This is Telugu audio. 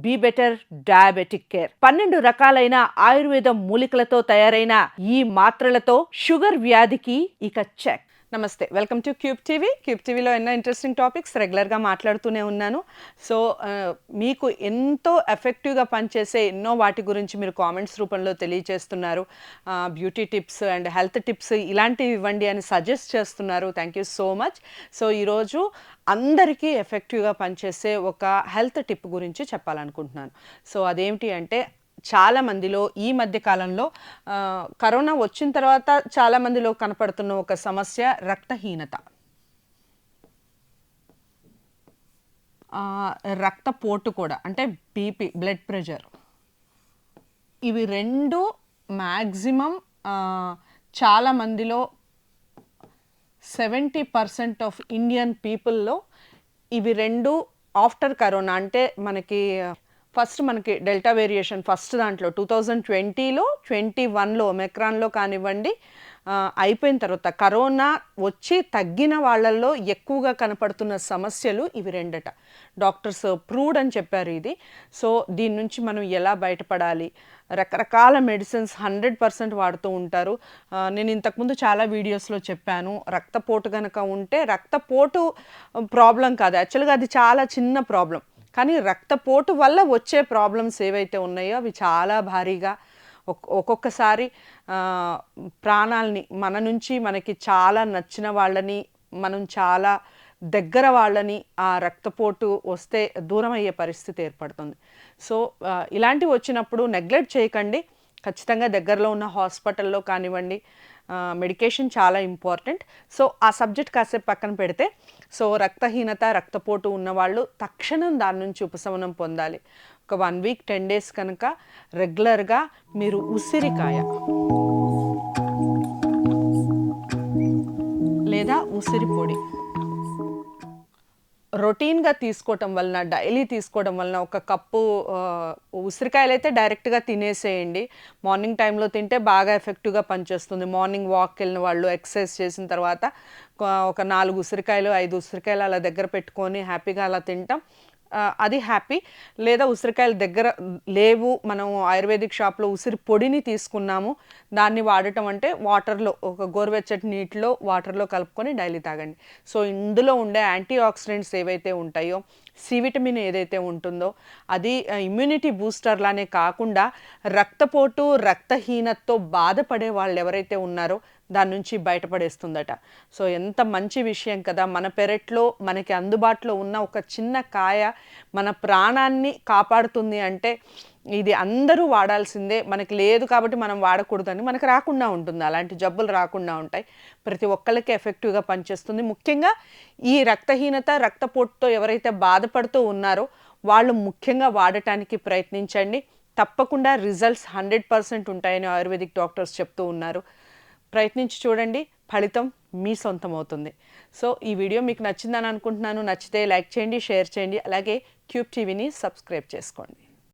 Be better diabetic care. పన్నెండు రకాలైన ఆయుర్వేద మూలికలతో తయారైన ఈ మాత్రలతో షుగర్ వ్యాధికి ఇక చెక్. నమస్తే welcome to Cube TV. Cube టీవీలో ఎన్నో ఇంట్రెస్టింగ్ టాపిక్స్ రెగ్యులర్గా మాట్లాడుతూనే ఉన్నాను. సో మీకు ఎంతో ఎఫెక్టివ్గా పనిచేసే ఎన్నో వాటి గురించి మీరు కామెంట్స్ రూపంలో తెలియజేస్తున్నారు beauty tips and health tips ఇలాంటివి ఇవ్వండి అని సజెస్ట్ చేస్తున్నారు. Thank you so much so ఈరోజు అందరికీ ఎఫెక్టివ్గా పనిచేసే ఒక హెల్త్ టిప్ గురించి చెప్పాలనుకుంటున్నాను. సో అదేమిటి అంటే చాలా మందిలో ఈ మధ్య కాలంలో కరోనా వచ్చిన తర్వాత చాలా మందిలో కనపడుతున్న ఒక సమస్య రక్తహీనత. రక్తపోటు కూడా అంటే బీపీ బ్లడ్ ప్రెషర్. ఇవి రెండు మ్యాక్సిమం చాలా మందిలో సెవెంటీ పర్సెంట్ ఆఫ్ ఇండియన్ పీపుల్లో ఇవి రెండు ఆఫ్టర్ కరోనా. అంటే మనకి ఫస్ట్ మనకి డెల్టా వేరియేషన్ ఫస్ట్ దాంట్లో టూ థౌజండ్ ట్వంటీలో ట్వంటీ వన్లో మెక్రాన్లో కానివ్వండి అయిపోయిన తర్వాత కరోనా వచ్చి తగ్గిన వాళ్ళల్లో ఎక్కువగా కనపడుతున్న సమస్యలు ఇవి రెండట. డాక్టర్స్ ప్రూవ్డ్ అని చెప్పారు ఇది. సో దీని నుంచి మనం ఎలా బయటపడాలి? రకరకాల మెడిసిన్స్ హండ్రెడ్ పర్సెంట్ వాడుతూ ఉంటారు. నేను ఇంతకుముందు చాలా వీడియోస్లో చెప్పాను. రక్తపోటు కనుక ఉంటే రక్తపోటు ప్రాబ్లం కాదు. యాక్చువల్గా అది చాలా చిన్న ప్రాబ్లం. కానీ రక్తపోటు వల్ల వచ్చే ప్రాబ్లమ్స్ ఏవైతే ఉన్నాయో అవి చాలా భారీగా. ఒక్కొక్కసారి ప్రాణాలని మన నుంచి మనకి చాలా నచ్చిన వాళ్ళని మనం చాలా దగ్గర వాళ్ళని ఆ రక్తపోటు వస్తే దూరం అయ్యే పరిస్థితి ఏర్పడుతుంది. సో ఇలాంటివి వచ్చినప్పుడు నెగ్లెక్ట్ చేయకండి. ఖచ్చితంగా దగ్గరలో ఉన్న హాస్పిటల్లో కానివ్వండి మెడికేషన్ చాలా ఇంపార్టెంట్ సో ఆ సబ్జెక్ట్ కాసేపు పక్కన పెడితే సో రక్తహీనత రక్తపోటు ఉన్నవాళ్ళు తక్షణం దాని నుంచి ఉపశమనం పొందాలి. ఒక వన్ వీక్ టెన్ డేస్ కనుక రెగ్యులర్గా మీరు ఉసిరికాయ లేదా ఉసిరి పొడి రొటీన్గా తీసుకోవటం వలన డైలీ తీసుకోవడం వలన ఒక కప్పు ఉసిరికాయలు అయితే డైరెక్ట్గా తినేసేయండి. మార్నింగ్ టైంలో తింటే బాగా ఎఫెక్టివ్గా పనిచేస్తుంది. మార్నింగ్ వాక్ వెళ్ళిన వాళ్ళు ఎక్సర్సైజ్ చేసిన తర్వాత ఒక- నాలుగు ఉసిరికాయలు ఐదు ఉసిరికాయలు అలా దగ్గర పెట్టుకొని హ్యాపీగా అలా తింటాం. అది హ్యాపీ లేదా ఉసిరికాయలు దగ్గర లేవు మనం ఆయుర్వేదిక్ షాప్లో ఉసిరి పొడిని తీసుకున్నాము. దాన్ని వాడటం అంటే వాటర్లో ఒక గోరువెచ్చటి నీటిలో వాటర్లో కలుపుకొని డైలీ తాగండి. సో ఇందులో ఉండే యాంటీ ఆక్సిడెంట్స్ ఏవైతే ఉంటాయో సి విటమిన్ ఏదైతే ఉంటుందో అది ఇమ్యూనిటీ బూస్టర్ లానే కాకుండా రక్తపోటు రక్తహీనతతో బాధపడే వాళ్ళు ఎవరైతే ఉన్నారో దాని నుంచి బయటపడేస్తుందట. సో ఎంత మంచి విషయం కదా మన పెరట్లో మనకి అందుబాటులో ఉన్న ఒక చిన్న కాయ మన ప్రాణాన్ని కాపాడుతుంది అంటే ఇది అందరూ వాడాల్సిందే. మనకి లేదు కాబట్టి మనం వాడకూడదని మనకు రాకుండా ఉంటుంది. అలాంటి జబ్బులు రాకుండా ఉంటాయి. ప్రతి ఒక్కళ్ళకి ఎఫెక్టివ్గా పనిచేస్తుంది. ముఖ్యంగా ఈ రక్తహీనత రక్తపోటుతో ఎవరైతే బాధపడుతూ ఉన్నారో వాళ్ళు ముఖ్యంగా వాడటానికి ప్రయత్నించండి. తప్పకుండా రిజల్ట్స్ హండ్రెడ్ పర్సెంట్ ఉంటాయని ఆయుర్వేదిక్ డాక్టర్స్ చెప్తూ ఉన్నారు. ప్రయత్నించి చూడండి ఫలితం మీ సొంతం అవుతుంది సో ఈ వీడియో మీకు నచ్చిందని అనుకుంటున్నాను నచ్చితే లైక్ చేయండి షేర్ చేయండి అలాగే క్యూబ్ టీవీని సబ్స్క్రైబ్ చేసుకోండి.